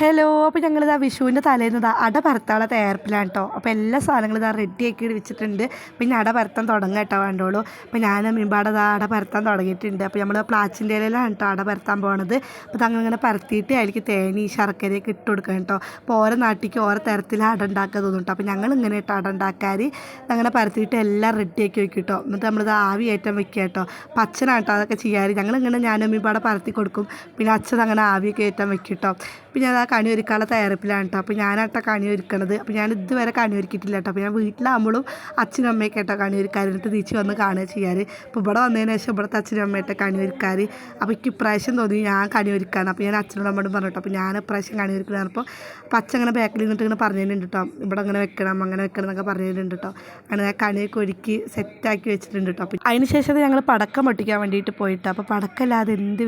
Hello അപ്പോൾ ഞങ്ങളിതാ വിഷുവിന്റെ തലേന്ന് ഇതാ അട പരത്താനുള്ള തയ്യാറെടുപ്പിലാണ് കേട്ടോ അപ്പോൾ എല്ലാ സാധനങ്ങളും ഇതാ റെഡിയാക്കി വെച്ചിട്ടുണ്ട്. പിന്നെ അട പരത്താൻ തുടങ്ങാം കേട്ടോ വേണ്ടോളൂ. അപ്പോൾ ഞാൻ മീൻപാടെ ഇതാ അട പരത്താൻ തുടങ്ങിയിട്ടുണ്ട്. അപ്പോൾ നമ്മൾ പ്ലാച്ചിന്റെ ഇലയിലാണ് കേട്ടോ അട പരത്താൻ പോണത്. അപ്പോൾ അങ്ങനെ പരത്തിയിട്ട് അതിലേക്ക് തേനി ശർക്കരയൊക്കെ ഇട്ട് കൊടുക്കണം കേട്ടോ അപ്പോൾ ഓരോ നാട്ടിലേക്ക് ഓരോ തരത്തിൽ അട ഉണ്ടാക്കുക തോന്നും അപ്പോൾ ഞങ്ങൾ ഇങ്ങനെ കേട്ടോ അട ഉണ്ടാക്കാൻ അങ്ങനെ പരത്തിയിട്ട് എല്ലാം റെഡിയാക്കി വെക്കും കേട്ടോ എന്നിട്ട് നമ്മളിത് ആവി ഏറ്റവും വെക്കുക കേട്ടോ അച്ഛനാണ് കേട്ടോ അതൊക്കെ ചെയ്യാറ്. ഞങ്ങളിങ്ങനെ ഞാനും മീൻപാടെ പരത്തി കൊടുക്കും. പിന്നെ അച്ഛൻ അങ്ങനെ ആവിയൊക്കെ ഏറ്റവും വെക്കും കേട്ടോ പിന്നെ അത് കണി ഒരുക്കാനുള്ള തയ്യാറെടുപ്പിലാണ് കേട്ടോ അപ്പോൾ ഞാനാട്ടോ കണി ഒരുക്കണത് അപ്പോൾ ഞാൻ ഇതുവരെ കണി ഒരുക്കിയിട്ടില്ല കേട്ടോ അപ്പോൾ ഞാൻ വീട്ടിലാകുമ്പോഴും അച്ഛനും അമ്മയൊക്കെ കേട്ടോ കണി ഒരുക്കാർ എന്നിട്ട് തിരിച്ച് വന്ന് കാണുക ചെയ്യാറ്. അപ്പോൾ ഇവിടെ വന്നതിന് ശേഷം ഇവിടുത്തെ അച്ഛനും അമ്മയായിട്ട് കണി ഒരുക്കാർ അപ്പോൾ എനിക്ക് ഇപ്രാവശ്യം തോന്നി ഞാൻ കണി ഒരുക്കാണ് അപ്പോൾ ഞാൻ അച്ഛനോട് അമ്മയോടും പറഞ്ഞു കേട്ടോ അപ്പോൾ ഞാൻ ഇപ്രാവശ്യം കണി ഒരുക്കണമെന്ന് അപ്പോൾ അപ്പോൾ അച്ഛൻ അങ്ങനെ ബാക്കിൽ നിന്നിട്ട് ഇങ്ങനെ പറഞ്ഞു തരുന്നുണ്ട് കേട്ടോ ഇവിടെ അങ്ങനെ വെക്കണം അങ്ങനെ വെക്കണം എന്നൊക്കെ പറഞ്ഞു തരുന്നുണ്ട് കേട്ടോ അങ്ങനെ ഞാൻ കണിയൊക്കെ ഒരുക്കി സെറ്റാക്കി വെച്ചിട്ടുണ്ട് കേട്ടോ അപ്പോൾ അതിന് ശേഷം ഞങ്ങൾ പടക്കം പൊട്ടിക്കാൻ വേണ്ടിയിട്ട് പോയിട്ടോ. അപ്പോൾ പടക്കമില്ലാതെ എന്ത്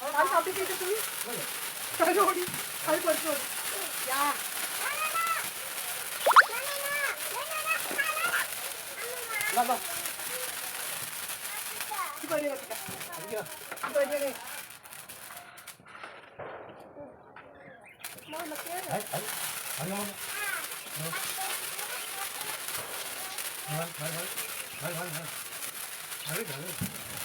나한테 앞에 계셨더니 잘 어울리 잘 걸쳐 야 나가 이거 이래 가지고 이거 이래 뭐 넣게 아니 아니 아니 먹어 아, 아, 아, 아, 아, 아, 아, 아, 아, 아, 아, 아,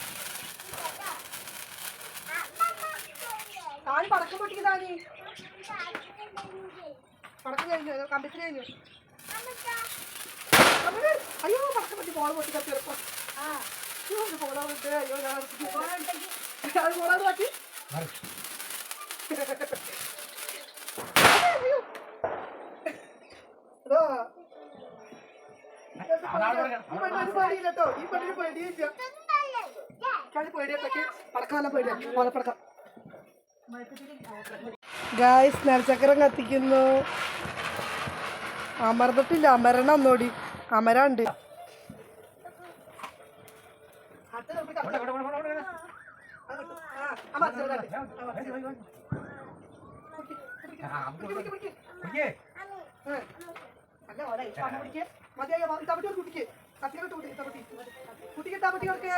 പടക്കം പൊട്ടിക്കുന്നതാനി പടക്കം കഴിഞ്ഞു. അയ്യോ പടക്കം ബോൾ പൊട്ടി കത്തി എടുപ്പം അയ്യോ ഞാൻ അത് ഈ പെണ്ണിന് പേടിയില്ല കേട്ടോ ഈ പെണ്ണിന് പേടിയില്ല. കളി പേടിയൊക്കെ പടക്കം നല്ല പേടിയാ. ഓലപ്പടക്കം ഗായ്സ് നെൽച്ചക്കരം കത്തിക്കുന്നു അമർന്നിട്ടില്ല അമരണം ഒന്നോടി അമരാണ്ട് കുട്ടിക്ക് ഇട്ടാപ്പട്ടി കൊടുക്കേ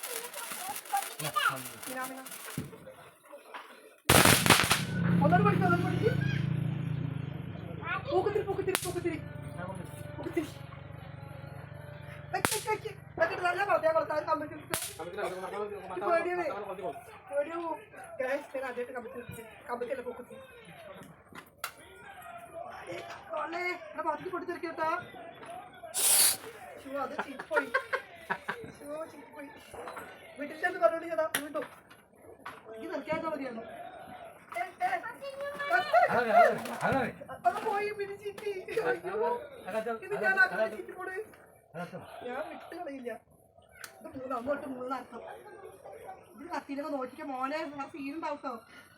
ഒന്നൊരു പഠിക്കും ഒന്നോട് പഠിക്കും. പൂക്കുത്തിരി പൂക്കുത്തിരി പൂക്കുത്തിരി. പൂക്കുത്തിരി. നല്ല വളർത്തിയാ വളർത്താൻ കമ്പിച്ചു ഗൈസ് ഞാൻ ആദ്യമായിട്ട് കമ്പിച്ചു കമ്പിട്ടല്ല പൂക്കുത്തി കൊള്ളേ. എന്റെ പാത്രത്തിൽ കൊടുത്തിരിക്കട്ടോ. അത് ചീപ്പോയി വീട്ടിൽ ചെന്ന് പറഞ്ഞോടി ചേട്ടാ വീണ്ടും. ഇത് നിർത്തിയാൽ മതിയായിരുന്നു ഏ, ഏ, കത്ത്. അത് പോയി പിടിച്ചിട്ട് അയ്യോ. ഇത് ഞാൻ അങ്ങനെ ചീറ്റിപ്പോട് ഞാൻ വിട്ട് കളയില്ല. ഇത് മൂന്ന് അങ്ങോട്ട് മൂന്ന് അർത്ഥം ഇത് കത്തിയിലൊക്കെ നോക്കിക്ക മോനെ ആ സീനുണ്ടാവും കേട്ടോ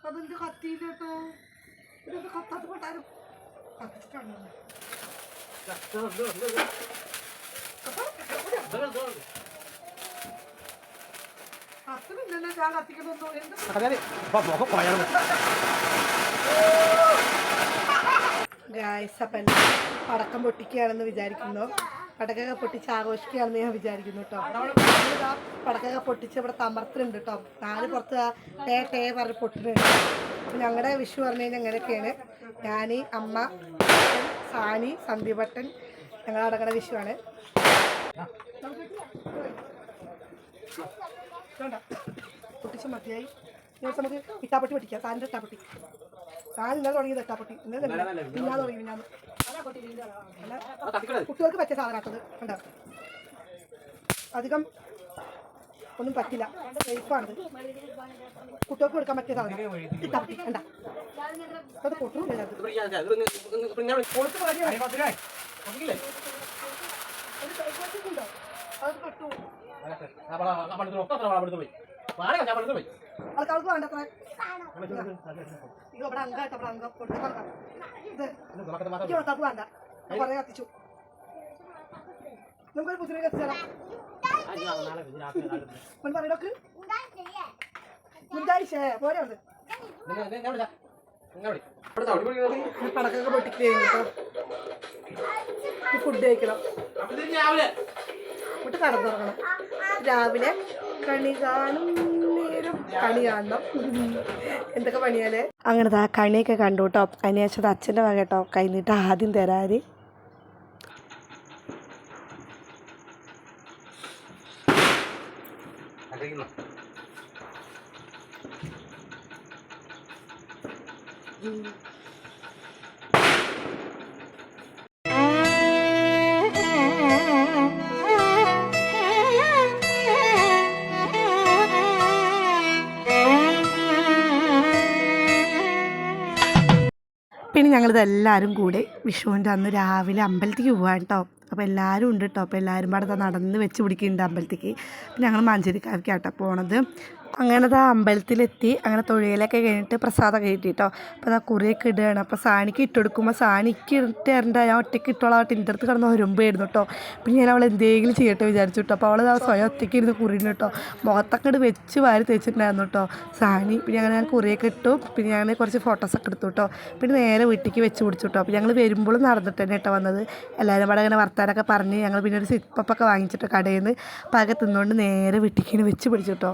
അതെന്ത് കത്തിയില്ല കേട്ടോ ഇതൊക്കെ കത്താത്ത കൊട്ടാരും? കത്തിച്ചിട്ടാണ് കത്തുന്നില്ലല്ലോ ഞാൻ കത്തിക്കുന്നൊന്നും എന്ത് ഗായ്സ് അപ്പം എല്ലാവരും പടക്കം പൊട്ടിക്കുകയാണെന്ന് വിചാരിക്കുന്നു. പടക്കൊക്കെ പൊട്ടിച്ച് ആഘോഷിക്കുകയാണെന്ന് ഞാൻ വിചാരിക്കുന്നു കേട്ടോ. പടക്കൊക്കെ പൊട്ടിച്ച് ഇവിടെ തമർത്തുണ്ട് കേട്ടോ. നാല് പുറത്ത് തേ ടേ ടേ പറഞ്ഞ് പൊട്ടുന്നുണ്ട് അപ്പം ഞങ്ങളുടെ വിഷു പറഞ്ഞു കഴിഞ്ഞാൽ അങ്ങനെയൊക്കെയാണ് ഞാൻ അമ്മ സാനി സന്ദീപട്ടൻ ഞങ്ങൾ അടങ്ങുന്ന വിഷുവാണ്. വേണ്ട. പൊട്ടിച്ച് മതിയായി. ഇനി നമുക്ക് ഇട്ടാപ്പട്ടി പൊട്ടിക്കാം സാറിന്റെ ഇട്ടാപ്പട്ടി. സാൻ ഇന്നലെ തുടങ്ങിയത് ഇട്ടാപ്പട്ടി. ഇന്നലെ ഇന്നാ തുടങ്ങി പിന്നാന്ന് അല്ല കുട്ടികൾക്ക് പറ്റിയ സാധനമാട്ടത് കണ്ടോ? അധികം ഒന്നും പറ്റില്ല. സേഫാണത്. കുട്ടികൾക്ക് കൊടുക്കാൻ പറ്റിയ സാധനം. ഇട്ടാപ്പട്ടി. കണ്ട? അത് പൊട്ടുന്നില്ല കൊടുത്ത് സൈക്കോളജിക്കുണ്ടോ ആൾക്കാർക്ക് വേണ്ട അത്ര. ഇത് ഇവിടെ അങ്ക കേട്ടോ ഇവിടെ അങ്ക. പൊട്ടി കൊടുക്കാം. ഇത്. ആൾക്കാർക്ക് വേണ്ട. കുറേ കത്തിച്ചു. നമുക്കൊരു പുതിയ കത്തിച്ചാലോ പറയണോക്ക് മുണ്ടാഴ്ച പോരെ ഉണ്ട് പടക്കൊക്കെ പൊട്ടിക്ക് കഴിഞ്ഞിട്ടോ ഫുഡ് കഴിക്കണം. എന്നിട്ട് കടന്നുറങ്ങണം. രാവിലെ കണി കാണും നേരം കണി കാണണം. എന്തൊക്കെ പണിയാലേ? അങ്ങനെ ആ കണിയൊക്കെ കണ്ടു കേട്ടോ അതിനുശേഷം അച്ഛന്റെ വക കേട്ടോ കഴിഞ്ഞിട്ട് ആദ്യം തരാര് പിന്നെ ഞങ്ങളിത് എല്ലാവരും കൂടെ വിഷുവിന്റെ അന്ന് രാവിലെ അമ്പലത്തേക്ക് പോകാൻ കേട്ടോ അപ്പോൾ എല്ലാവരും ഉണ്ട് കേട്ടോ അപ്പോൾ എല്ലാവരും പാടെ നടന്ന് വെച്ച് പിടിക്കുന്നുണ്ട് അമ്പലത്തേക്ക്. ഞങ്ങൾ ഞങ്ങൾ മഞ്ചേരിക്കാർക്കാട്ടോ പോണത്. അങ്ങനെ അത് അമ്പലത്തിലെത്തി അങ്ങനെ തൊഴിലൊക്കെ കഴിഞ്ഞിട്ട് പ്രസാദം കേട്ടോ അപ്പോൾ അതാ കുറിയൊക്കെ ഇടുകയാണ്. അപ്പോൾ സാണിക്ക് ഇട്ടെടുക്കുമ്പോൾ സാണിക്ക് ഇട്ട് തരണ്ട ഞാൻ ഒറ്റയ്ക്ക് ഇട്ടോളാം എന്റെ അടുത്ത് കിടന്ന് ഒരുമ്പായിരുന്നു കേട്ടോ. പിന്നെ ഞാൻ അവൾ എന്തെങ്കിലും ചെയ്യട്ടെ വിചാരിച്ചു കേട്ടോ. അപ്പോൾ അവൾ സ്വയം ഒറ്റയ്ക്ക് ഇരുന്ന് കുറിയുന്നു കേട്ടോ. മുഖത്തൊക്കെ വെച്ച് വാരി തേച്ചിട്ടുണ്ടായിരുന്നു കേട്ടോ സാണി പിന്നെ അങ്ങനെ ഞാൻ കുറിയൊക്കെ ഇട്ടു. പിന്നെ ഞാൻ കുറച്ച് ഫോട്ടോസൊക്കെ എടുത്തു കേട്ടോ. പിന്നെ നേരെ വീട്ടിലേക്ക് വെച്ച് പിടിച്ചു കേട്ടോ. അപ്പോൾ ഞങ്ങൾ വരുമ്പോഴും നടന്നിട്ട് തന്നെ കേട്ടോ വന്നത്. എല്ലാവരും അവിടെ അങ്ങനെ വർത്താനൊക്കെ പറഞ്ഞ് ഞങ്ങൾ പിന്നെ ഒരു സിപ്പപ്പൊക്കെ വാങ്ങിച്ചിട്ട് കടയിൽ നിന്ന് പാക തിന്നുകൊണ്ട് നേരെ വീട്ടിലേക്ക് വെച്ച് പിടിച്ചു കേട്ടോ.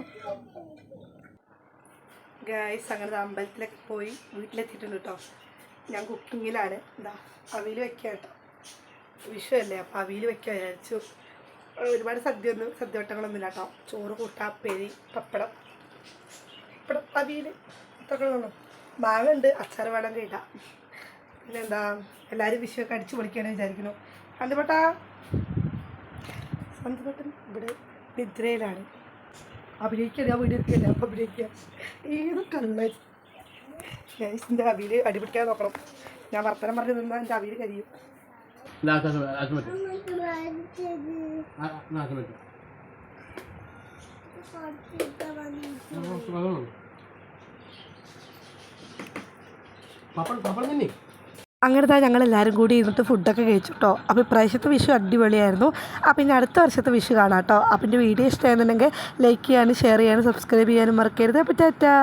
ഗായ്സ് അങ്ങനെ അമ്പലത്തിലൊക്കെ പോയി വീട്ടിലെത്തിയിട്ടുണ്ട് കേട്ടോ ഞാൻ കുക്കിങ്ങിലാണ്. എന്താ അവിയിൽ വെക്കാം കേട്ടോ വിഷു അല്ലേ അപ്പോൾ അവിയിൽ വെക്കാൻ വിചാരിച്ചു. ഒരുപാട് സദ്യ ഒന്നും സദ്യ വട്ടങ്ങളൊന്നും ഇല്ല കേട്ടോ ചോറ് കൂട്ട പേരി പപ്പടം. പപ്പടം അവിയിൽ ഇത്രയൊക്കെ ഉള്ളൂ. മാങ്ങ ഉണ്ട് അച്ചാർ വേണം കേട്ടാ പിന്നെന്താ എല്ലാവരും വിഷുവൊക്കെ അടിച്ചു പൊളിക്കാണ് വിചാരിക്കുന്നു. സന്തുപട്ടാ സന്തുപട്ടൻ ഇവിടെ നിദ്രയിലാണ്. അഭിനയിക്കാൻ ഞാൻ വീഡിയോ എടുക്കില്ല? അപ്പം അഭിനയിക്കാം. ഏത് കള്ളൻ? എന്റെ അവിയിൽ അടിപിടിക്കാൻ നോക്കണം. ഞാൻ വർത്തനം പറഞ്ഞു നിന്നാൽ എന്റെ അവിയിൽ കരിയും. അങ്ങനെ തന്നെ ഞങ്ങൾ എല്ലാവരും കൂടി ഇരുന്നിട്ട് ഫുഡൊക്കെ കഴിച്ചു കേട്ടോ അപ്പോൾ ഇപ്രാവശ്യത്തെ വിഷു അടിപൊളിയായിരുന്നു. അപ്പോൾ ഇനി അടുത്ത വർഷത്തെ വിഷു കാണാം കേട്ടോ അപ്പം എന്റെ വീഡിയോ ഇഷ്ടമായിരുന്നുണ്ടെങ്കിൽ ലൈക്ക് ചെയ്യാനും ഷെയർ ചെയ്യാനും സബ്സ്ക്രൈബ് ചെയ്യാനും മറക്കരുത്. അപ്പോൾ ടാറ്റാ.